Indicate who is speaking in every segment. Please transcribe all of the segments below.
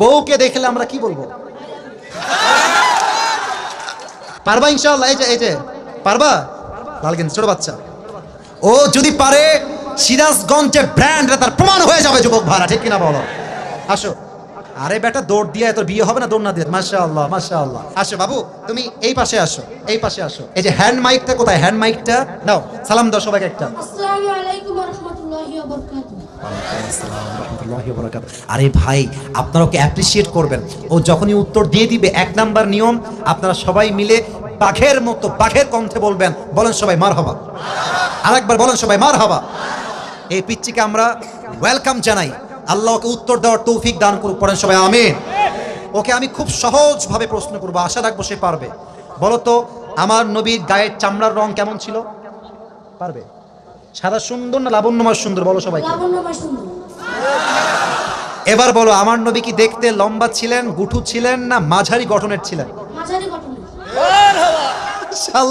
Speaker 1: বউকে দেখলে আমরা কি বলব? পারবা ইনশাআল্লাহ? এই যে এই যে, পারবা? লাল গেঞ্জি ছোট বাচ্চা। ও যদি পারে সিরাজগঞ্জের ব্র্যান্ড তার প্রমাণ হয়ে যাবে, যুবক ভাড়া ঠিক কিনা বলো? আসো। আরে বেটা, দৌড় দিয়ে তোর বিয়ে হবে না, দৌড় না দিয়ে? মাশা আল্লাহ মাশা আল্লাহ আসো বাবু, তুমি এই পাশে আসো, এই পাশে আসো। এই যে হ্যান্ড মাইকটা কোথায়? হ্যান্ড মাইকটা নাও, সালাম দাও সবাইকে একটা।
Speaker 2: আসসালামু আলাইকুম ওয়াবারাকাতুহু
Speaker 1: রহমতুল্লাহি ওয়া বারাকাতুহু। আরে ভাই, আপনারা ওকে অ্যাপ্রিসিয়েট করবেন। ও যখনই উত্তর দিয়ে দিবে, এক নাম্বার নিয়ম, আপনারা সবাই মিলে বাঘের মতো বাঘের কণ্ঠে বলবেন, বলেন সবাই মার হবা আরেকবার বলেন সবাই মার হবা এই পিচ্চিকে আমরা ওয়েলকাম জানাই। আল্লাহ ওকে উত্তর দেওয়ার তৌফিক দান করুক, পড়েন সবাই আমিন। ওকে আমি খুব সহজভাবে প্রশ্ন করব, আশা রাখব সে পারবে। বলো তো, আমার নবীর গায়ের চামড়ার রং কেমন ছিল? পারবে? সাদা সুন্দর না লাবণ্যময় সুন্দর? বলো সবাইকে। এবার বলো আমার নবী কি দেখতে লম্বা ছিলেন গুঠু ছিলেন না মাঝারি গঠনের ছিলেন?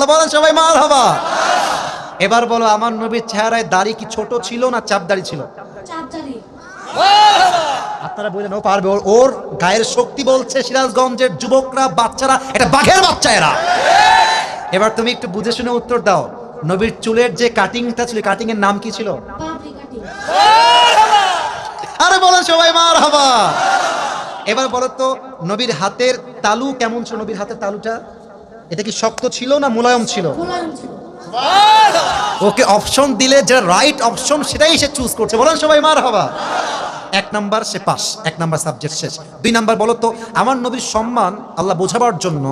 Speaker 1: বলেন সবাই মার হবা এবার বলো আমার নবীর চেহারায় দাড়ি কি ছোট ছিল না চাপ দাড়ি ছিল? আপনারা বললেন ও পারবে। ওর- ওর গায়ের শক্তি বলছে সিরাজগঞ্জের যুবকরা বাচ্চারা এটা বাঘের বাচ্চা এরা। এবার তুমি একটু বুঝে শুনে উত্তর দাও। নবীর চুলের যে কাটিংটা ছিল কাটিং এর নাম কি ছিল? আরে বলেন সবাই মার হবা এবার বলো তো নবীর হাতের তালু কেমন ছিল? নবীর হাতের তালুটা এটা কি শক্ত ছিল না মোলায়ম ছিল? ওকে অপশন দিলে যে রাইট অপশন সেটাই সে চুজ করছে। বলেন সবাই মার হবা এক নাম্বার সে পাস এক নাম্বার সাবজেক্ট শেষ। দুই নাম্বার বলো তো আমার নবীর সম্মান আল্লাহ বোঝাবার জন্য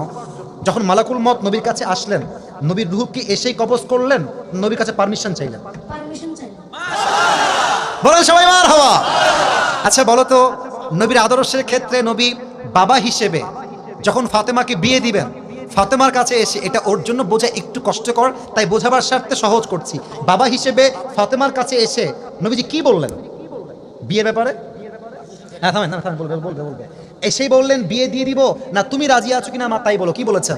Speaker 1: যখন মালাকুল মত নবীর কাছে আসলেন নবীর রুহ কি এসেই কবজ করলেন? নবীর কাছে পারমিশন চাইলেন। বলেন সবাই মার হওয়া আচ্ছা বলো তো নবীর আদর্শের ক্ষেত্রে নবী বাবা হিসেবে যখন ফাতেমাকে বিয়ে দিবেন ফাতেমার কাছে এসে এটা ওর জন্য বোঝা একটু কষ্টকর তাই বোঝাবার স্বার্থে সহজ করছি। বাবা হিসেবে ফাতেমার কাছে এসে নবীজি কি বললেন? বিয়ের ব্যাপারে? হ্যাঁ থামেন থামেন, থামেন বলবে বলবে বলবে। এসেই বললেন বিয়ে দিয়ে দিব। না তুমি রাজি আছো কিনা আমার তাই বলো কি বলেছেন?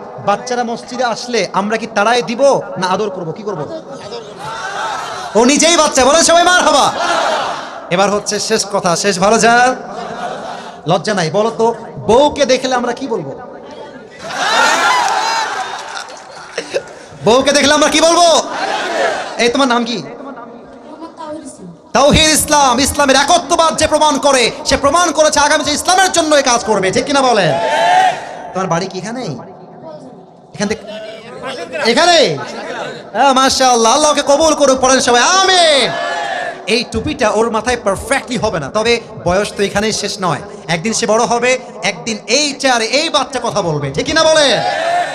Speaker 1: বাচ্চারা মসজিদে আসলে আমরা কি তাড়াই দিব না আদর করব? কি করব? ও নিজেই বাচ্চা, বলেন সবাই মার হবা এবার হচ্ছে শেষ কথা, শেষ ভালো যা লজ্জা নাই, বলো তো, বউকে দেখলে আমরা কি বলব? বউকে দেখলে আমরা কি বলব? এই তোমার নাম কি?
Speaker 2: তাওহিদ ইসলাম,
Speaker 1: ইসলামের একত্ববাদ যে প্রমাণ করে, সে প্রমাণ করেছে আগামী যে ইসলামের জন্য এই কাজ করবে, ঠিক কিনা বলে তোমার বাড়ি কি এখানেই? এখান থেকে এখানে? আল্লাহ আল্লাহকে কবুল করুক, পড়েন সবাই, আমিন। এই টুপিটা ওর মাথায় পারফেক্টলি হবে না, তবে বয়স তো এখানেই শেষ নয়। একদিন সে বড় হবে, একদিন এই চেয়ারে এই বাচ্চা কথা বলবে, ঠিক না বলে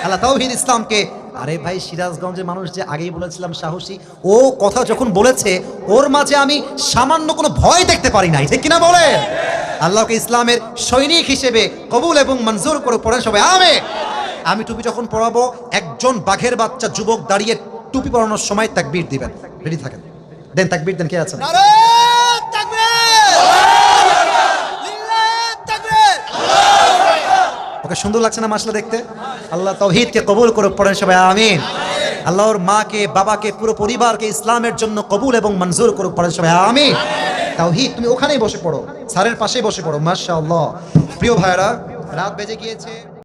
Speaker 1: আল্লাহ তাওহিদ ইসলামকে আরে ভাই, সিরাজগঞ্জের মানুষ যে আগেই বলেছিলাম সাহসী, ও কথা যখন বলেছে, ওর মাঝে আমি সামান্য কোনো ভয় দেখতে পারি নাই, ঠিক কিনা বলে আল্লাহকে ইসলামের সৈনিক হিসেবে কবুল এবং মঞ্জুর করে পড়েন সবাই আমে আমি টুপি যখন পরাবো একজন বাঘের বাচ্চা যুবক দাঁড়িয়ে টুপি পরানোর সময় তাকবীর দিবেন। রেডি থাকেন? দেন তাকবীর দেন কে আছেন? ওকে সুন্দর লাগছে না মাসলা দেখতে? আল্লাহ তৌহিদকে কবুল করে পড়েন সবাই আমিন। আল্লাহর মাকে বাবাকে পুরো পরিবারকে ইসলামের জন্য কবুল এবং মঞ্জুর করে পড়েন সবাই আমিন। তাওহিদ তুমি ওখানেই বসে পড়ো স্যারের পাশেই বসে পড়ো মাশাআল্লাহ। প্রিয় ভাইরা রাত বেজে গিয়েছে।